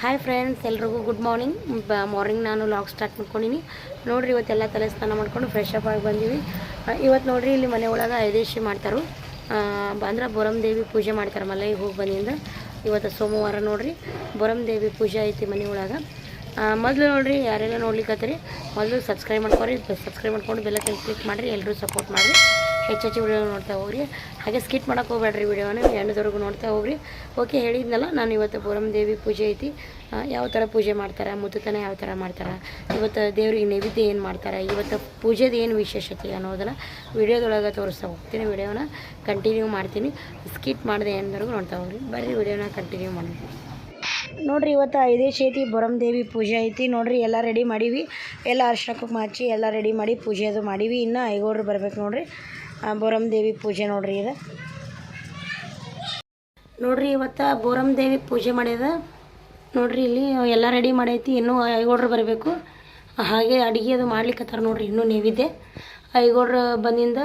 Hi friends ಎಲ್ರಿಗೂ good morning morning ನಾನು log start ಮಾಡ್ಕೊಂಡಿನಿ. ನೋಡಿರಿ ಇವತ್ತೆಲ್ಲ ತಲೆ ಸ್ನಾನ ಮಾಡ್ಕೊಂಡು ಫ್ರೆಶ್ ಅಪ್ ಆಗಿ ಬಂದೀವಿ. ಇವತ್ತು ನೋಡಿರಿ ಇಲ್ಲಿ ಮನೆ ಒಳಗೆ ಐದೇಶಿ ಮಾಡ್ತಾರೆ. ಅಂದ್ರೆ ದೇವಿ ಪೂಜೆ ಮಾಡ್ತಾರೆ ಮಲೈ ಹೋಗಿ ಬಂದಿಂದ ಇವತ್ತು ಸೋಮವಾರ ನೋಡಿರಿ ದೇವಿ ಪೂಜೆ ಐತಿ ಮನೆ ಒಳಗೆ. ಮೊದಲು ನೋಡಿರಿ ಯಾರೆಲ್ಲ ನೋಡ್ಲಿಕ್ಕತ್ತೀರಿ ಮೊದಲು ಸಬ್ಸ್ಕ್ರೈಬ್ ಮಾಡ್ಕೊರಿ ಸಬ್ಸ್ಕ್ರೈಬ್ ಮಾಡ್ಕೊಂಡು ಬೆಲ್ಲ ಕ್ಲಿಕ್ ಮಾಡಿರಿ ಎಲ್ಲರೂ ಸಪೋರ್ಟ್ ಮಾಡಿರಿ. ಹೆಚ್ಚೆಚ್ಚು ವಿಡಿಯೋ ನೋಡ್ತಾ ಹೋಗ್ರಿ. ಹಾಗೆ ಸ್ಕಿಟ್ ಮಾಡೋಕೆ ಹೋಗ್ಬೇಡ್ರಿ ವಿಡಿಯೋನ ಎಂಡದವರೆಗೂ ನೋಡ್ತಾ ಹೋಗ್ರಿ. ಓಕೆ ಹೇಳಿದ್ನಲ್ಲ, ನಾನು ಇವತ್ತು ಬೋರಮ್ ದೇವಿ ಪೂಜೆ ಐತಿ. ಯಾವ ಥರ ಪೂಜೆ ಮಾಡ್ತಾರೆ, ಮುತ್ತತನ ಯಾವ ಥರ ಮಾಡ್ತಾರೆ? ಇವತ್ತು ದೇವ್ರಿಗೆ ನೈವೇದ್ಯ ಏನು ಮಾಡ್ತಾರೆ? ಇವತ್ತು ಪೂಜೆದು ಏನು ವಿಶೇಷತೆ ಅನ್ನೋದನ್ನ ವಿಡಿಯೋದೊಳಗೆ ತೋರಿಸ್ತಾ ಹೋಗ್ತೀನಿ ವಿಡಿಯೋನ ಕಂಟಿನ್ಯೂ ಮಾಡ್ತೀನಿ. ಸ್ಕಿಟ್ ಮಾಡಿದೆ ಎಂದವರೆಗೂ ನೋಡ್ತಾ ಹೋಗ್ರಿ. ಬರ್ರಿ ವಿಡಿಯೋನ ಕಂಟಿನ್ಯೂ ಮಾಡಿ ನೋಡ್ರಿ, ಇವತ್ತು ಐದೇ ಬೊರಂ ದೇವಿ ಪೂಜೆ ಐತಿ. ನೋಡ್ರಿ, ಎಲ್ಲ ರೆಡಿ ಮಾಡೀವಿ. ಎಲ್ಲ ಅರ್ಶನ ಕುಂಕುಮ ಹಚ್ಚಿ ಎಲ್ಲ ರೆಡಿ ಮಾಡಿ ಪೂಜೆ ಅದು ಮಾಡೀವಿ. ಇನ್ನು ಐಗೋಡ್ರು ಬರ್ಬೇಕು ನೋಡ್ರಿ. ಆ, ಬೊರಂ ದೇವಿ ಪೂಜೆ ನೋಡ್ರಿ ಇದು. ನೋಡ್ರಿ ಇವತ್ತು ಬೋರಮ್ ದೇವಿ ಪೂಜೆ ಮಾಡ್ಯದ. ನೋಡ್ರಿ ಇಲ್ಲಿ ಎಲ್ಲ ರೆಡಿ ಮಾಡೈತಿ. ಇನ್ನೂ ಐಗೋಡ್ರು ಬರಬೇಕು. ಹಾಗೆ ಅಡುಗೆ ಅದು ಮಾಡ್ಲಿಕ್ಕತ್ತಾರ ನೋಡ್ರಿ. ಇನ್ನೂ ನೈವೇದ್ಯ. ಐಗೋಡ್ರು ಬಂದಿಂದ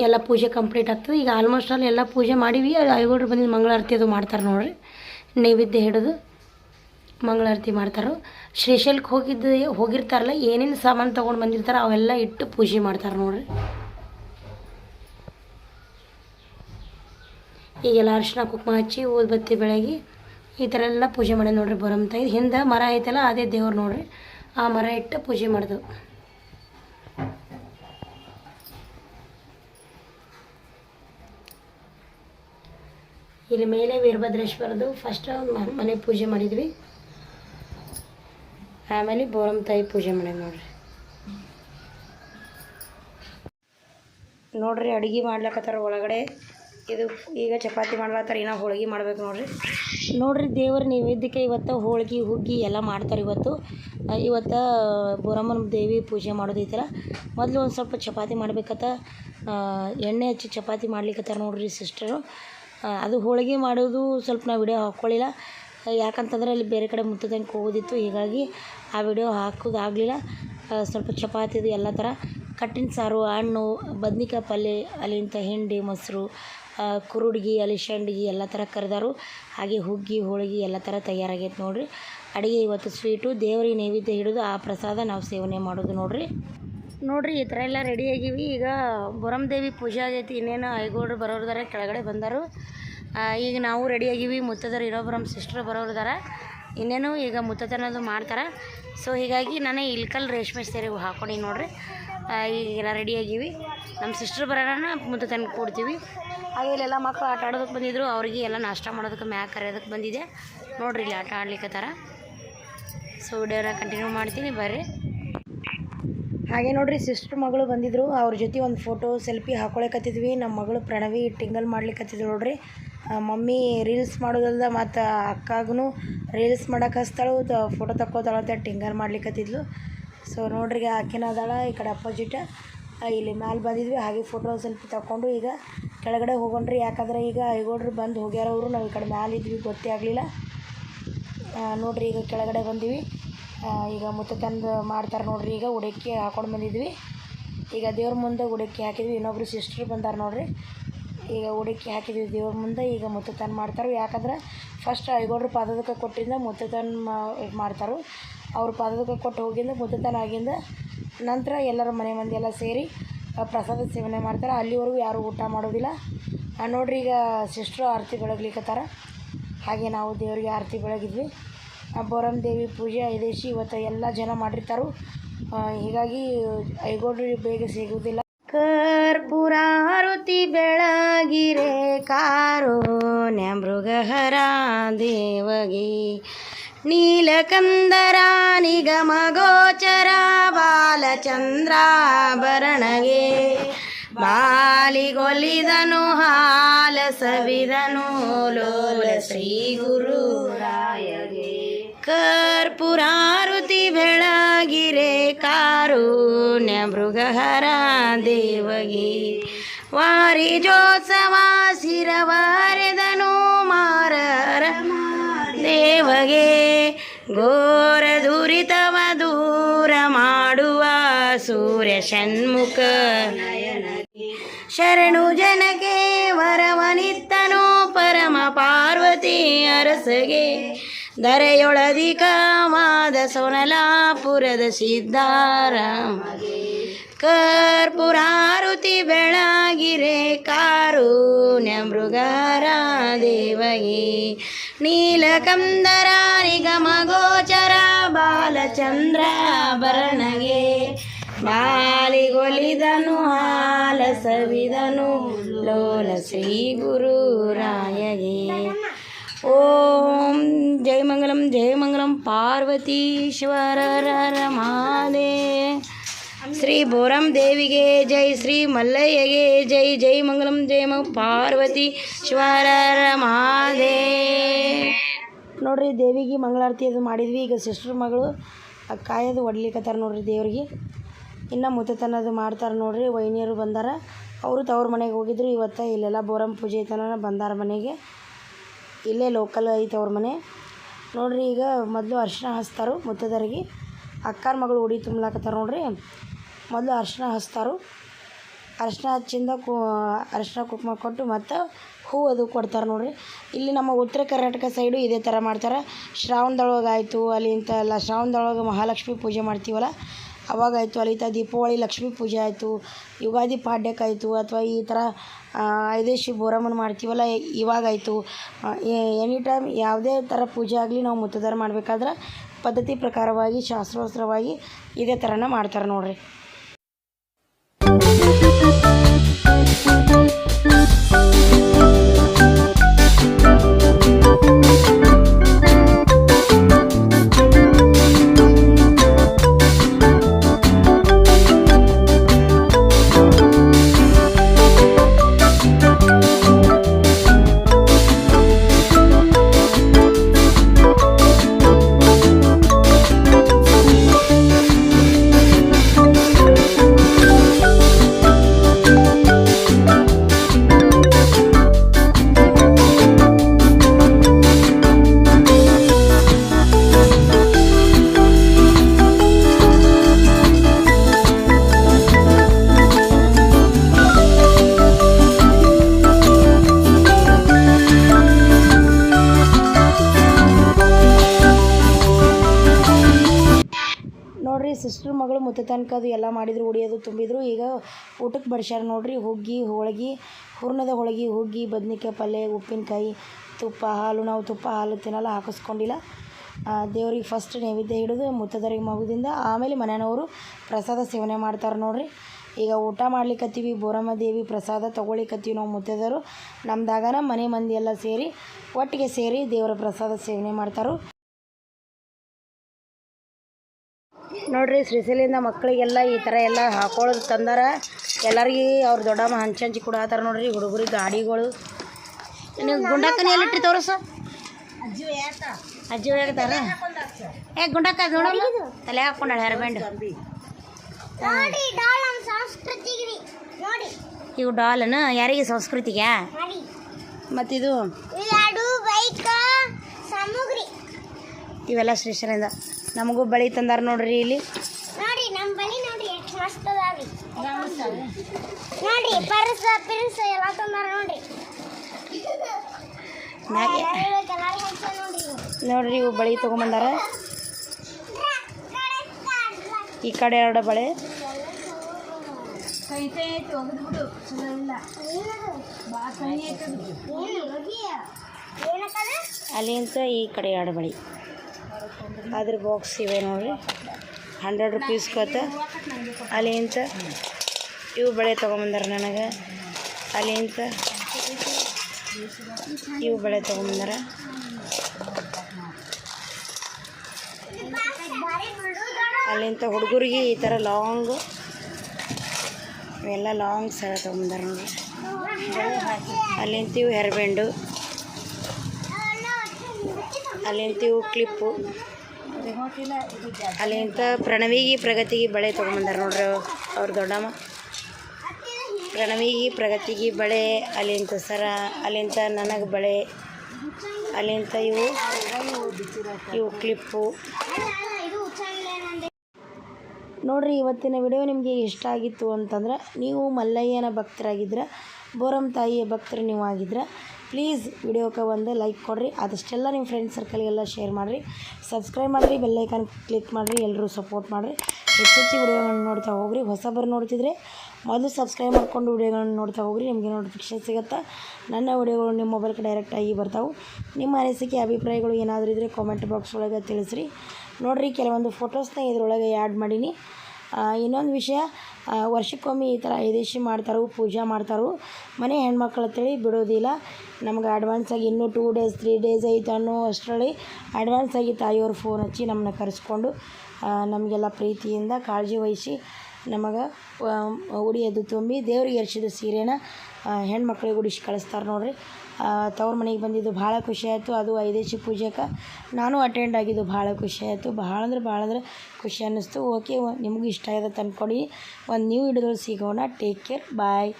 ಎಲ್ಲ ಪೂಜೆ ಕಂಪ್ಲೀಟ್ ಆಗ್ತದೆ. ಈಗ ಆಲ್ಮೋಸ್ಟ್ ಆಲ್ ಎಲ್ಲ ಪೂಜೆ ಮಾಡೀವಿ. ಐಗೋಡ್ರು ಬಂದಿದ್ದು ಮಂಗಳಾರತಿ ಅದು ಮಾಡ್ತಾರೆ ನೋಡ್ರಿ. ನೈವೇದ್ಯ ಹಿಡಿದು ಮಂಗಳಾರತಿ ಮಾಡ್ತಾರೆ. ಶ್ರೀಶೈಲಕ್ಕೆ ಹೋಗಿದ್ದು ಹೋಗಿರ್ತಾರಲ್ಲ ಏನೇನು ಸಾಮಾನು ತೊಗೊಂಡು ಬಂದಿರ್ತಾರೆ ಅವೆಲ್ಲ ಇಟ್ಟು ಪೂಜೆ ಮಾಡ್ತಾರೆ ನೋಡ್ರಿ. ಈಗೆಲ್ಲ ಅರಿಶಿನ ಕುಂಕುಮ ಹಚ್ಚಿ ಊದ್ಬತ್ತಿ ಬೆಳಗಿ ಈ ಥರ ಎಲ್ಲ ಪೂಜೆ ಮಾಡಿ ನೋಡ್ರಿ ಬರಮ್ತ ಇದು ಹಿಂದೆ ಮರ ಐತಲ್ಲ, ಅದೇ ದೇವ್ರು ನೋಡ್ರಿ. ಆ ಮರ ಇಟ್ಟು ಪೂಜೆ ಮಾಡಿದೆವು ಇಲ್ಲಿ ಮೇಲೆ ವೀರಭದ್ರೇಶ್ವರದು ಫಸ್ಟ್ ಮನೆ ಪೂಜೆ ಮಾಡಿದ್ವಿ. ಆಮೇಲೆ ಬೋರಮ್ ತಾಯಿ ಪೂಜೆ ಮಾಡಿ ನೋಡ್ರಿ. ನೋಡ್ರಿ, ಅಡುಗೆ ಮಾಡ್ಲಕತ್ತಾರ ಒಳಗಡೆ. ಇದು ಈಗ ಚಪಾತಿ ಮಾಡ್ಲತ್ತಾರ ಏನೋ ಹೋಳಿಗೆ ಮಾಡ್ಬೇಕು ನೋಡ್ರಿ. ನೋಡ್ರಿ ದೇವ್ರ ನೈವೇದ್ಯಕ್ಕೆ ಇವತ್ತು ಹೋಳಿಗೆ, ಹುಗ್ಗಿ ಎಲ್ಲ ಮಾಡ್ತಾರೆ ಇವತ್ತು. ಇವತ್ತು ಬೋರಮ್ಮನ ದೇವಿ ಪೂಜೆ ಮಾಡೋದೈತಲ್ಲ, ಮೊದಲು ಒಂದು ಸ್ವಲ್ಪ ಚಪಾತಿ ಮಾಡ್ಬೇಕತ್ತ. ಎಣ್ಣೆ ಹಚ್ಚಿ ಚಪಾತಿ ಮಾಡ್ಲಿಕ್ಕತ್ತಾರ ನೋಡ್ರಿ ಸಿಸ್ಟರು. ಅದು ಹೋಳಿಗೆ ಮಾಡೋದು ಸ್ವಲ್ಪ ನಾವು ವಿಡಿಯೋ ಹಾಕ್ಕೊಳ್ಳಿಲ್ಲ ಯಾಕಂತಂದ್ರೆ ಅಲ್ಲಿ ಬೇರೆ ಕಡೆ ಮುತ್ತದಂಗೆ ಹೋಗೋದಿತ್ತು, ಹೀಗಾಗಿ ಆ ವಿಡಿಯೋ ಹಾಕೋದಾಗಲಿಲ್ಲ ಸ್ವಲ್ಪ ಚಪಾತಿದು ಎಲ್ಲ ಥರ ಕಟ್ಟಿನ ಸಾರು, ಹಣ್ಣು, ಬದ್ನಿಕಾಯಿ ಪಲ್ಯ ಅಲ್ಲಿಂದ ಹಿಂಡಿ, ಮೊಸರು ಕುರುಡ್ಗಿ, ಅಲಿಶಂಡ್ಗಿ ಎಲ್ಲ ಥರ ಕರೆದಾರು. ಹಾಗೆ ಹುಗ್ಗಿ, ಹೋಳಿಗೆ ಎಲ್ಲ ಥರ ತಯಾರಾಗೈತೆ ನೋಡಿರಿ. ಅಡುಗೆ ಇವತ್ತು ಸ್ವೀಟು, ದೇವ್ರಿಗೆ ನೈವೇದ್ಯ ಹಿಡಿದು ಆ ಪ್ರಸಾದ ನಾವು ಸೇವನೆ ಮಾಡೋದು ನೋಡಿರಿ. ನೋಡಿರಿ, ಈ ಥರ ಎಲ್ಲ ರೆಡಿ ಆಗಿವಿ. ಈಗ ದೇವಿ ಪೂಜೆ ಆಗೈತಿ, ಇನ್ನೇನು ಐಗೋಡ್ರು ಬರೋರ್ದಾರ, ಕೆಳಗಡೆ ಬಂದರು. ಈಗ ನಾವು ರೆಡಿ ಆಗಿವಿ ಮುತ್ತದರ ಬ್ರಹ್ಮ ಸಿಸ್ಟರ್ ಬರೋರ್ದಾರ. ಇನ್ನೇನು ಈಗ ಮುತ್ತತನದು ಮಾಡ್ತಾರೆ. ಸೊ ಹೀಗಾಗಿ ನಾನೇ ಇಲ್ಕಲ್ ರೇಷ್ಮೆ ಸೀರೆ ಹಾಕೊಂಡು ನೋಡಿರಿ. ಈಗ ಈಗೆಲ್ಲ ರೆಡಿ ಆಗಿವಿ. ನಮ್ಮ ಸಿಸ್ಟರ್ ಬರೋಣ ಮುತ್ತತನ ಕೊಡ್ತೀವಿ. ಹಾಗೆ ಮಕ್ಕಳು ಆಟ ಆಡೋದಕ್ಕೆ ಬಂದಿದ್ರು. ಅವ್ರಿಗೆ ಎಲ್ಲ ನಾಷ್ಟ ಮಾಡೋದಕ್ಕೆ ಮ್ಯಾಕ್ ಕರೆಯೋದಕ್ಕೆ ಬಂದಿದೆ. ನೋಡ್ರಿ ಇಲ್ಲಿ ಆಟ ಆಡ್ಲಿಕ್ಕತ್ತಾರ ಸೊ ವಿಡಿಯೋನ ಕಂಟಿನ್ಯೂ ಮಾಡ್ತೀನಿ, ಬರ್ರಿ. ಹಾಗೆ ನೋಡ್ರಿ ಸಿಸ್ಟರ್ ಮಗಳು ಬಂದಿದ್ರು. ಅವ್ರ ಜೊತೆ ಒಂದು ಫೋಟೋ ಸೆಲ್ಫಿ ಹಾಕೊಳಕತ್ತಿದ್ವಿ. ನಮ್ಮ ಮಗಳು ಪ್ರಣವಿ ಟಿಂಗಲ್ ಮಾಡ್ಲಿಕ್ಕತ್ತಿದ್ರು ನೋಡ್ರಿ. ಮಮ್ಮಿ ರೀಲ್ಸ್ ಮಾಡೋದಲ್ದ ಮತ್ತು ಅಕ್ಕಾಗೂ ರೀಲ್ಸ್ ಮಾಡೋಕೆ ಹಚ್ತಾಳು. ಫೋಟೋ ತಕ್ಕೋತಾಳಂತ ಟಿಂಗಲ್ ಮಾಡ್ಲಿಕ್ಕತ್ತಿದ್ಲು ಸೊ ನೋಡ್ರಿ, ಆಕಿನ ಅದಾಳ, ಈ ಕಡೆ ಅಪೋಸಿಟ್ ಇಲ್ಲಿ ಮ್ಯಾಲೆ ಬಂದಿದ್ವಿ, ಹಾಗೆ ಫೋಟೋ ಸೆಲ್ಫಿ ತಗೊಂಡು ಈಗ ಕೆಳಗಡೆ ಹೋಗೋಣ್ರಿ. ಯಾಕಂದ್ರೆ ಈಗ ಐಗೋಡ್ರು ಬಂದು ಹೋಗ್ಯಾರ ಅವರು ನಾವು ಈ ಕಡೆ ಮ್ಯಾಲೆ ಇದ್ವಿ, ಗೊತ್ತೇ ಆಗಲಿಲ್ಲ. ನೋಡ್ರಿ ಈಗ ಕೆಳಗಡೆ ಬಂದೀವಿ. ಈಗ ಮುತ್ತ ತಂದು ಮಾಡ್ತಾರೆ ನೋಡ್ರಿ, ಈಗ ಉಡಕ್ಕಿ ಹಾಕೊಂಡು ಬಂದಿದ್ವಿ. ಈಗ ದೇವ್ರ ಮುಂದೆ ಉಡಕ್ಕಿ ಹಾಕಿದ್ವಿ, ಇನ್ನೊಬ್ರು ಸಿಸ್ಟ್ರ್ ಬಂದಾರ ನೋಡ್ರಿ. ಈಗ ಉಡಕ್ಕಿ ಹಾಕಿದ್ವಿ ದೇವ್ರ ಮುಂದೆ, ಈಗ ಮುತ್ತತನ ಮಾಡ್ತಾರೆ. ಯಾಕಂದ್ರೆ ಫಸ್ಟ್ ಐಗೋಡ್ರ ಪಾದದಕ್ಕೆ ಕೊಟ್ಟಿಂದ ಮುತ್ತತನ ತಂದು ಮಾಡ್ತಾರೆ. ಅವ್ರ ಪಾದದಕ್ಕೆ ಕೊಟ್ಟು ಹೋಗಿಂದ ಮುತ್ತತನ ಆಗಿಂದ ನಂತರ ಎಲ್ಲರ ಮನೆ ಮಂದಿ ಎಲ್ಲ ಸೇರಿ ಪ್ರಸಾದ ಸೇವನೆ ಮಾಡ್ತಾರೆ. ಅಲ್ಲಿವರೆಗೂ ಯಾರು ಊಟ ಮಾಡೋದಿಲ್ಲ. ನೋಡ್ರಿ ಈಗ ಸಿಸ್ಟ್ರು ಆರತಿ ಬೆಳಗ್ಲಿಕ್ಕತ್ತಾರ ಹಾಗೆ ನಾವು ದೇವರಿಗೆ ಆರತಿ ಬೆಳಗಿದ್ವಿ. ಬೋರಂ ದೇವಿ ಪೂಜೆ, ಐದೇಶಿ ಇವತ್ತು ಎಲ್ಲ ಜನ ಮಾಡಿರ್ತಾರು. ಹೀಗಾಗಿ ಐಗೋಡ್ರಿ ಬೇಗ ಸಿಗುವುದಿಲ್ಲ ಕರ್ಪುರಾರುತಿ ಬೆಳಗಿರೆ ಕಾರುಣ್ಯ ಮೃಗಹರ ದೇವಗೆ. ನೀಲಕಂದರ ನಿಗಮ ಗೋಚರ ಬಾಲಚಂದ್ರಾಭರಣಗೆ ಬಾಲಿಗೊಲಿದನು ಹಾಲ ಸವಿದನು ಲೋಲ ಶ್ರೀ ಗುರು ಕರ್ಪುರಾರುತಿ ಬೆಳಗಿರೆ ಕಾರುಣ್ಯ ಮೃಗಹರ ದೇವಗಿ. ವಾರಿ ಜೋತ್ಸವ ಶಿರವಾರೆದನು ಮಾರರ ಷಣ್ಮುಖ. ಶರಣು ಜನಗೆ ವರವನಿತ್ತನು ಪರಮ ಪಾರ್ವತಿ ಅರಸಗೆ. ದರೆಯೊಳಧಿಕವಾದ ಸೋನಲಾಪುರದ ಸಿದ್ಧಾರಾಮ ಕರ್ಪುರಾರುತಿ ಬೆಳಗಿರೆ ಕಾರುಣ್ಯ ಮೃಗರ ದೇವಗೆ ನೀಲಕಂದರ ನಿಗಮ ಗೋಚರ ಬಾಲಚಂದ್ರ ಭರಣಗೆ. ಬಾಲಿಗೊಲಿದನು ಹಾಲ ಸವಿದನು, ಲೋಲ ಶ್ರೀ ಗುರು ಓಂ ಜಯ ಮಂಗಲಂ ಜಯ ಮಂಗಲಂ, ಪಾರ್ವತೀಶ್ವರರ ಮಾದೇ ಶ್ರೀ ಬೋರಂ ದೇವಿಗೆ ಜೈ, ಶ್ರೀ ಮಲ್ಲಯ್ಯಗೆ ಜೈ ಜೈ ಮಂಗಲಂ ಜಯ ಪಾರ್ವತಿ ಶ್ವರರ ಮಾದೇ ನೋಡ್ರಿ, ದೇವಿಗೆ ಮಂಗಳಾರತಿ ಅದು ಮಾಡಿದ್ವಿ. ಈಗ ಸಿಸ್ಟರ್ ಮಗಳು ಕಾಯದು ಒಡ್ಲಿಕತ್ತಾರ ನೋಡ್ರಿ ದೇವ್ರಿಗೆ. ಇನ್ನು ಮುತ್ತತನದು ಮಾಡ್ತಾರೆ ನೋಡ್ರಿ, ವೈನಿಯರು ಬಂದಾರ. ಅವರು ತವ್ರ ಮನೆಗೆ ಹೋಗಿದ್ರು, ಇವತ್ತು ಇಲ್ಲೆಲ್ಲ ಬೋರಂ ಪೂಜೆ ಐತನ ಬಂದಾರ ಮನೆಗೆ. ಇಲ್ಲೇ ಲೋಕಲ್ ಐತೆ ಅವ್ರ ಮನೆ. ನೋಡ್ರಿ ಈಗ ಮೊದಲು ಅರ್ಶಿನ ಹಚ್ತಾರು ಮುತ್ತದರಿಗೆ ಅಕ್ಕಾರ ಮಗಳು ಉಡಿ ತುಂಬಲಾಕತ್ತಾರ ನೋಡ್ರಿ. ಮೊದಲು ಅರ್ಶಿನ ಹಚ್ತಾರು. ಅರ್ಶಿನ ಹಚ್ಚಿಂದ ಕು ಅರ್ಶಿನ ಕುಕ್ಮ ಕೊಟ್ಟು ಮತ್ತು ಹೂ ಅದು ಕೊಡ್ತಾರೆ ನೋಡ್ರಿ. ಇಲ್ಲಿ ನಮ್ಮ ಉತ್ತರ ಕರ್ನಾಟಕ ಸೈಡು ಇದೇ ಥರ ಮಾಡ್ತಾರೆ. ಶ್ರಾವಣದೊಳಗೆ ಆಯಿತು ಅಲ್ಲಿ ಇಂಥ ಎಲ್ಲ ಶ್ರಾವಣದೊಳಗೆ ಮಹಾಲಕ್ಷ್ಮಿ ಪೂಜೆ ಮಾಡ್ತೀವಲ್ಲ ಅವಾಗಾಯಿತು ಅಲ್ಲಿತ ದೀಪಾವಳಿ, ಲಕ್ಷ್ಮೀ ಪೂಜೆ ಆಯಿತು, ಯುಗಾದಿ ಪಾಡ್ಯಕ್ಕಾಯಿತು ಅಥವಾ ಈ ಥರ ಐದೇಶಿ ಬೋರಮ್ಮನ ಮಾಡ್ತೀವಲ್ಲ ಇವಾಗಾಯಿತು ಎನಿ ಟೈಮ್ ಯಾವುದೇ ಥರ ಪೂಜೆ ಆಗಲಿ ನಾವು ಮುತ್ತದಾರ ಮಾಡ್ಬೇಕಾದ್ರೆ ಪದ್ಧತಿ ಪ್ರಕಾರವಾಗಿ ಶಾಸ್ತ್ರೋತ್ರವಾಗಿ ಇದೇ ಥರನೇ ಮಾಡ್ತಾರೆ ನೋಡ್ರಿ. ನೋಡ್ರಿ ಸಿಸ್ಟರ್ ಮಗಳು ಮುತ್ತೆ ತನಕ ಅದು ಎಲ್ಲ ಮಾಡಿದ್ರು ಉಡಿಯೋದು ತುಂಬಿದ್ರು. ಈಗ ಊಟಕ್ಕೆ ಬಡಿಸ್ಯಾರ ನೋಡ್ರಿ, ಹುಗ್ಗಿ, ಹೋಳ್ಗೆ, ಹೂರ್ಣದ ಹೋಳ್ಗೆ, ಹುಗ್ಗಿ, ಬದ್ನಿಕಾಯಿ ಪಲ್ಯ, ಉಪ್ಪಿನಕಾಯಿ, ತುಪ್ಪ, ಹಾಲು, ನಾವು ತುಪ್ಪ, ಹಾಲು ತಿನ್ನಲ್ಲ, ಹಾಕಿಸ್ಕೊಂಡಿಲ್ಲ. ದೇವ್ರಿಗೆ ಫಸ್ಟ್ ನೈವೇದ್ಯ ಹಿಡಿದು ಮುತ್ತದರಿಗೆ ಮಗುದಿಂದ ಆಮೇಲೆ ಮನೆಯವರು ಪ್ರಸಾದ ಸೇವನೆ ಮಾಡ್ತಾರೆ ನೋಡ್ರಿ. ಈಗ ಊಟ ಮಾಡ್ಲಿಕ್ಕತ್ತೀವಿ ಬೋರಮ್ಮ ದೇವಿ ಪ್ರಸಾದ ತೊಗೊಳಿಕತ್ತೀವಿ ನಾವು ಮುತ್ತದರು ನಮ್ದಾಗನ ಮನೆ ಮಂದಿ ಎಲ್ಲ ಸೇರಿ ಒಟ್ಟಿಗೆ ಸೇರಿ ದೇವರ ಪ್ರಸಾದ ಸೇವನೆ ಮಾಡ್ತಾರೆ. ನೋಡ್ರಿ ಶ್ರೀಶೈಲಿಂದ ಮಕ್ಕಳಿಗೆಲ್ಲ ಈ ಥರ ಎಲ್ಲ ಹಾಕೊಳ್ಳೋದು ತಂದಾರ. ಎಲ್ಲರಿಗೆ ಅವ್ರ ದೊಡ್ಡಮ್ಮ ಹಂಚಿ ಹಂಚಿ ಕೊಡತ್ತಾರ ನೋಡ್ರಿ ಹುಡುಗರಿಗೆ ಗಾಡಿಗಳು. ನೀವು ಗುಂಡಕ್ಕನ ಎಲ್ಲಿಟ್ರಿ ತೋರಿಸ? ಅಜ್ಜಿ ಹೇಳ್ತಾರ ಏ ಗುಂಡಕ್ಕ ನೋಡಲ್ಲ ತಲೆ ಹಾಕೊಂಡಾಳ ನೋಡಿ ಇವು ಡಾಲನ ಯಾರಿಗೆ ಸಂಸ್ಕೃತಿಗೆ? ಮತ್ತಿದು? ಇವೆಲ್ಲ ಶ್ರೀಶೈಲಿಂದ ನಮಗೂ ಬಳಿ ತಂದಾರ ನೋಡ್ರಿ ಇಲ್ಲಿ. ನೋಡಿ ನಮ್ಮ ಬಳಿ ನೋಡಿ ಎಷ್ಟು ಮಸ್ತ್ ಅದಾವ್ರಿ. ನೋಡಿ ಪರ್ಸ್ ಪಿನ್ಸ್ ಎಲ್ಲ ತಂದಾರ ನೋಡಿ ಮ್ಯಾಗೆ ಕಲರ್ ನೋಡಿ ನೋಡ್ರಿ. ಇವು ಬಳಿ ತೊಗೊಂಬಂದಾರ. ಈ ಕಡೆ ಎರಡು ಬಳೆ. ಅಲ್ಲಿಂತ ಈ ಕಡೆ ಎರಡು ಬಳಿ. ಅದ್ರ ಬಾಕ್ಸ್ ಇವೆ ನೋಡಿರಿ. ಹಂಡ್ರೆಡ್ ರುಪೀಸ್ ಕೊತ್ತ ಅಲ್ಲಿಂತ ಇವು ಬಳೆ ತೊಗೊಂಬಂದಾರ ನನಗೆ. ಅಲ್ಲಿಂತ ಇವು ಬಳೆ ತೊಗೊಂಬಂದಾರ. ಅಲ್ಲಿಂತ ಹುಡುಗರಿಗೆ ಈ ಥರ ಲಾಂಗ್ ಇವೆಲ್ಲ ಲಾಂಗ್ ಸರ ತೊಗೊಂಬಂದಾರ ನೋಡ್ರಿ. ಅಲ್ಲಿಂತ ಇವು ಹೆರ್ಬೆಂಡು ಅಲ್ಲಿಂದ ಇವು ಕ್ಲಿಪ್ಪು ಅಲ್ಲಿಂತ ಪ್ರಣವಿಗೆ ಪ್ರಗತಿಗೆ ಬಳೆ ತೊಗೊಂಬಂದಾರ ನೋಡ್ರಿ ಅವ್ರ ದೊಡ್ಡಮ್ಮ. ಪ್ರಣವಿಗೆ ಪ್ರಗತಿಗೆ ಬಳೆ, ಅಲ್ಲಿಂತ ಸರ, ಅಲ್ಲಿಂತ ನನಗೆ ಬಳೆ, ಅಲ್ಲಿಂತ ಇವು ಇವು ಕ್ಲಿಪ್ಪು ನೋಡ್ರಿ, ಇವತ್ತಿನ ವಿಡಿಯೋ ನಿಮಗೆ ಇಷ್ಟ ಆಗಿತ್ತು ಅಂತಂದ್ರೆ ನೀವು ಮಲ್ಲಯ್ಯನ ಭಕ್ತರಾಗಿದ್ರೆ, ಬೋರಂ ತಾಯಿಯ ಭಕ್ತರು ನೀವು ಆಗಿದ್ರೆ ಪ್ಲೀಸ್ ವಿಡಿಯೋಕ್ಕೆ ಒಂದು ಲೈಕ್ ಕೊಡಿರಿ. ಅದಷ್ಟೆಲ್ಲ ನಿಮ್ಮ ಫ್ರೆಂಡ್ಸ್ ಸರ್ಕಲ್ಗೆಲ್ಲ ಶೇರ್ ಮಾಡಿರಿ. ಸಬ್ಸ್ಕ್ರೈಬ್ ಮಾಡಿರಿ ಬೆಲ್ಲೈಕನ್ ಕ್ಲಿಕ್ ಮಾಡಿರಿ ಎಲ್ಲರೂ ಸಪೋರ್ಟ್ ಮಾಡಿರಿ. ಹೆಚ್ಚು ಹೆಚ್ಚು ವಿಡಿಯೋಗಳನ್ನ ನೋಡ್ತಾ ಹೋಗ್ರಿ. ಹೊಸಬರು ನೋಡ್ತಿದ್ರೆ ಮೊದಲು ಸಬ್ಸ್ಕ್ರೈಬ್ ಮಾಡ್ಕೊಂಡು ವಿಡಿಯೋಗಳನ್ನ ನೋಡ್ತಾ ಹೋಗ್ರಿ. ನಿಮಗೆ ನೋಟಿಫಿಕೇಶನ್ ಸಿಗುತ್ತೆ? ನನ್ನ ವಿಡಿಯೋಗಳು ನಿಮ್ಮ ಮೊಬೈಲ್ಗೆ ಡೈರೆಕ್ಟಾಗಿ ಬರ್ತಾವೆ. ನಿಮ್ಮ ಅನಿಸಿಕೆ, ಅಭಿಪ್ರಾಯಗಳು ಏನಾದರೂ ಇದ್ದರೆ ಕಾಮೆಂಟ್ ಬಾಕ್ಸ್ ಒಳಗೆ ತಿಳಿಸ್ರಿ. ನೋಡಿರಿ, ಕೆಲವೊಂದು ಫೋಟೋಸ್ನ ಇದರೊಳಗೆ ಆ್ಯಡ್ ಮಾಡೀನಿ. ಇನ್ನೊಂದು ವಿಷಯ ವರ್ಷಕ್ಕೊಮ್ಮೆ ಈ ಥರ ಐದೇಶಿ ಮಾಡ್ತಾರೋ, ಪೂಜೆ ಮಾಡ್ತಾರೋ, ಮನೆ ಹೆಣ್ಮಕ್ಳು ಅಂತೇಳಿ ಬಿಡೋದಿಲ್ಲ. ನಮ್ಗೆ ಅಡ್ವಾನ್ಸಾಗಿ ಇನ್ನೂ ಟೂ ಡೇಸ್ ತ್ರೀ ಡೇಸ್ ಐತೆ ಅನ್ನೋ ಅಷ್ಟರಲ್ಲಿ ಅಡ್ವಾನ್ಸಾಗಿ ತಾಯಿಯವ್ರು ಫೋನ್ ಹಚ್ಚಿ ನಮ್ಮನ್ನ ಕರೆಸ್ಕೊಂಡು ನಮಗೆಲ್ಲ ಪ್ರೀತಿಯಿಂದ ಕಾಳಜಿ ವಹಿಸಿ ನಮಗೆ ಉಡಿ ಎದ್ದು ತುಂಬಿ ದೇವ್ರಿಗೆ ಎರ್ಸಿದ ಸೀರೆನ ಹೆಣ್ಮಕ್ಳಿಗೆ ಉಡಿಸಿ ಕಳಿಸ್ತಾರೆ ನೋಡ್ರಿ. ತವ್ರ ಮನೆಗೆ ಬಂದಿದ್ದು ಭಾಳ ಖುಷಿ ಆಯಿತು. ಅದು ಐದೇಶಿ ಪೂಜೆಗೆ ನಾನು ಅಟೆಂಡ್ ಆಗಿದ್ದು ಭಾಳ ಖುಷಿ ಆಯಿತು. ಭಾಳ ಅಂದ್ರೆ ಭಾಳ ಅಂದ್ರೆ ಖುಷಿ ಅನ್ನಿಸ್ತು. ಓಕೆ, ನಿಮಗೂ ಇಷ್ಟ ಆಗಿದೆ ಅಂದ್ಕೊಂಡು ಒಂದು ನ್ಯೂ ಹಿಡಿದ್ರು ಸಿಗೋಣ. Take care bye